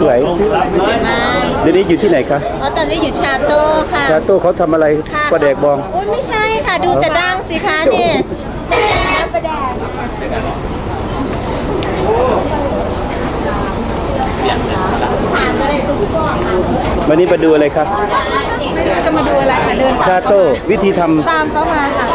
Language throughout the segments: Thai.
สวยสวยมากเดี๋ยวนี้อยู่ที่ไหนคะอ๋อตอนนี้อยู่ชาโต้ค่ะชาโต้เขาทำอะไรค่ะปลาแดกบองโอ้ยไม่ใช่ค่ะดูแต่ดังสิคะเนี่ยปลาแดกวันนี้มาดูอะไรครับไม่รู้จะมาดูอะไรค่ะเดินชาโต้วิธีทตามเขามาค่ะ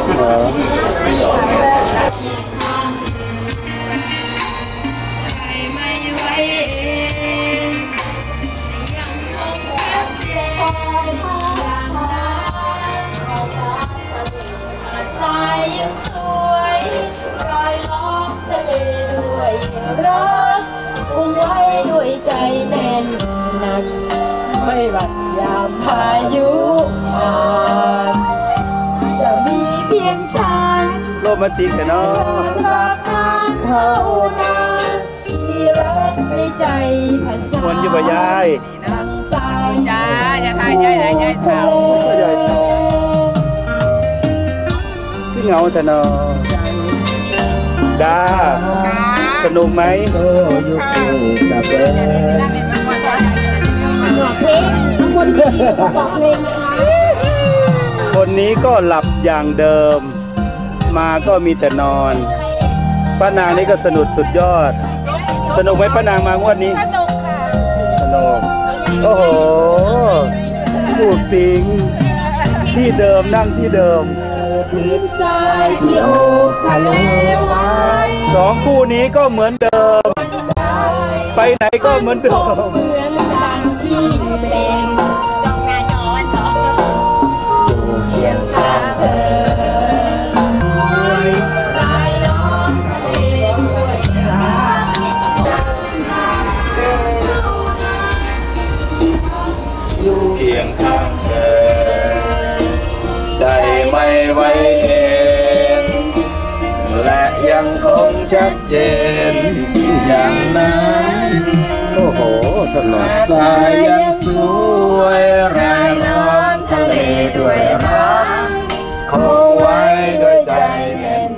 ไม่หวั่นยามพายุผ่านจะมีเพียงฉันโรแมนติกแต่เนาะรักนั้นเท่านั้นที่รักในใจภาษาควรอยู่กับยายดังสายจ้าอย่าทายยายนะยายเท่ายายพี่เหงาแต่เนาะดาสนุกไหม คนนี้ก็หลับอย่างเดิม มาก็มีแต่นอนป้านางนี่ก็สนุกสุดยอด สนุกไหมป้านางมางวดนี้ สนุกค่ะสนุกโอ้โหผูกสิงที่เดิมนั่งที่เดิมทีมทรายที่โอบทะเลไว้สองคู่นี้ก็เหมือนเดิม ไปไหนก็เหมือนเดิมเหมือนดัง ที่เป็น โอ้โหตลอดสายยังสวยรายล้อมทะเลด้วยรักคงไว้ด้วยใจแน่น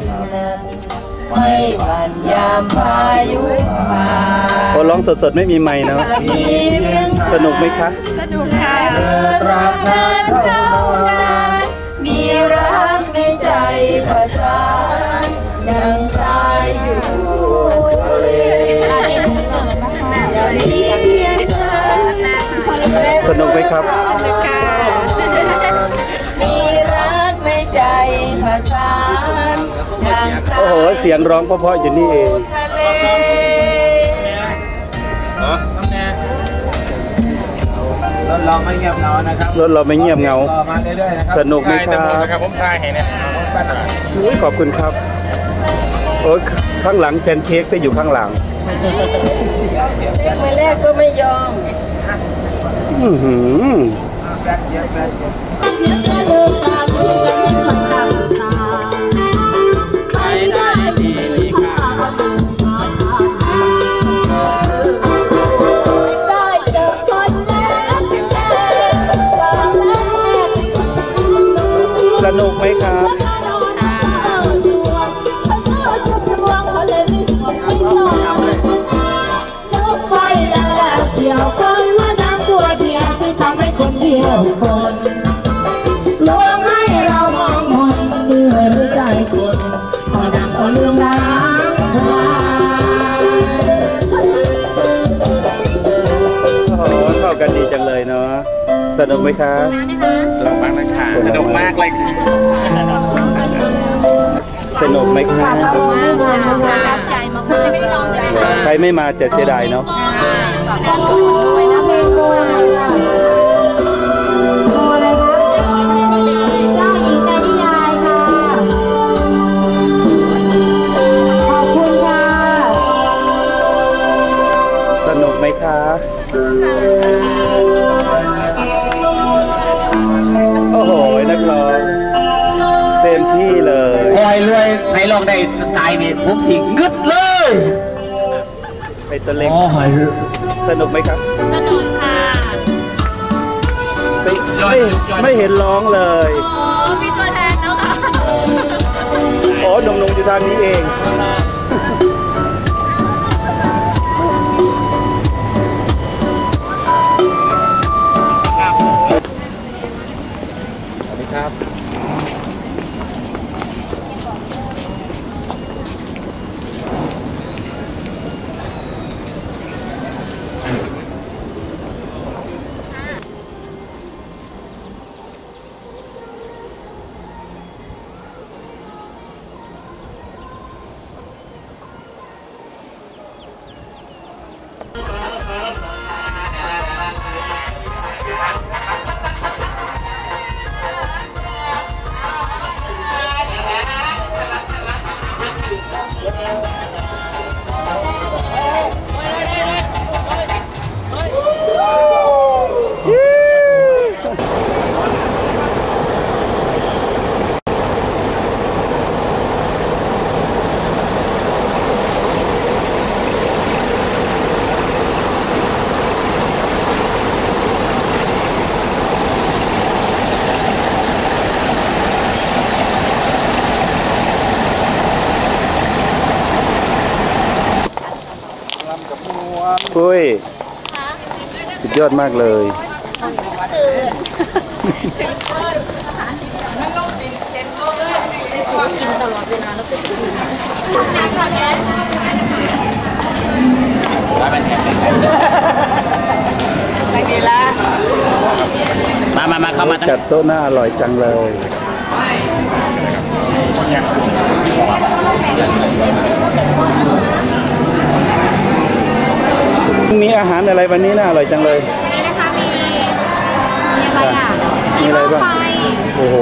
ไม่หวั่นยามพายุผ่านพอร้องสดๆไม่มีไม้นะ มีเพียงสนุกไหมคะ สนุกค่ะรักนั้นเท่านั้นมีรักในใจประสานดัง สนุกไหมครับค่ะมีรักในใจประสานดังสายโอ้โห เสียงร้องเพราะๆอยู่นี่เองทะเลรถเราไม่เงียบเหงานะครับรถเราไม่เงียบเหงารอมาเรื่อยๆนะครับสนุกไหมครับนะครับผมทายเห็นเนี่ยป้าหน่อยอุ๊ยขอบคุณครับโอ้ยข้างหลังแพนเค้กไปอยู่ข้างหลังมาแรกก็ไม่ยอม อื้ เดียวคนลวงให้เรามองมนเมื่อรู้ใจคนพอดังก็ลืมล้างควายโอ้โหเข้ากันดีจังเลยเนาะสนุกไหมครับสนุกมากเลยค่ะสนุกมากเลยค่ะสนุกไหมครับใจมากๆไม่ได้ลองใช่ไหมคะใครไม่มาจะเสียดายเนาะเพ คะโอ้โหนักร้องเต็มที่เลยคอยรวยในโลกได้สไตล์นี้ผมสิงึดเลยไอตัวเล็กโอ้ยสนุกไหมครับสนุกค่ะไม่ไม่ไม่เห็นร้องเลยโอ้มีตัวแทนแล้วค่ะอ๋อหนุ่มๆอยู่ทางนี้เอง ปุ้ย สุดยอดมากเลยมามามาเข้ามาตั้งจัดโต๊ะหน้าอร่อยจังเลย มีอาหารอะไรวันนี้น่าอร่อยจังเลยนี่นะคะมีมีอะไรอะมีอะไรบ้าง ไฟโอ้โห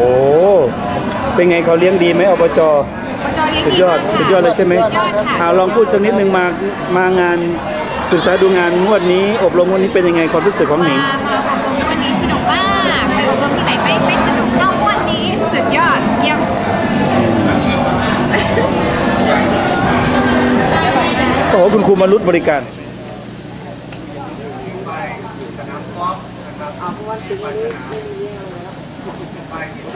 เป็นไงเขาเลี้ยงดีไหมอบจสุดยอด สุดยอดเลยใช่ไหมสุดยอดค่ะเอาลองพูดสักนิดหนึ่งมามางานศึกษาดูงานงวดนี้ อบรมงวดนี้เป็นยังไงความรู้สึกของหนิงมามาอบรมวันนี้สนุกมากไปอบรมที่ไหนไม่ไม่สนุกเท่าวันนี้สุดยอดเยี่ยมโอ้โหคุณครูมารุดบริการ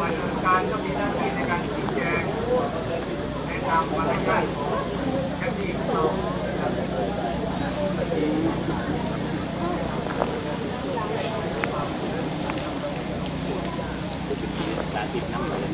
ฝ่ายการก็มีหน้าที่ในการชี้แจงแนะนำมารยาทแค่นี้ของเราสาธิตน้ำ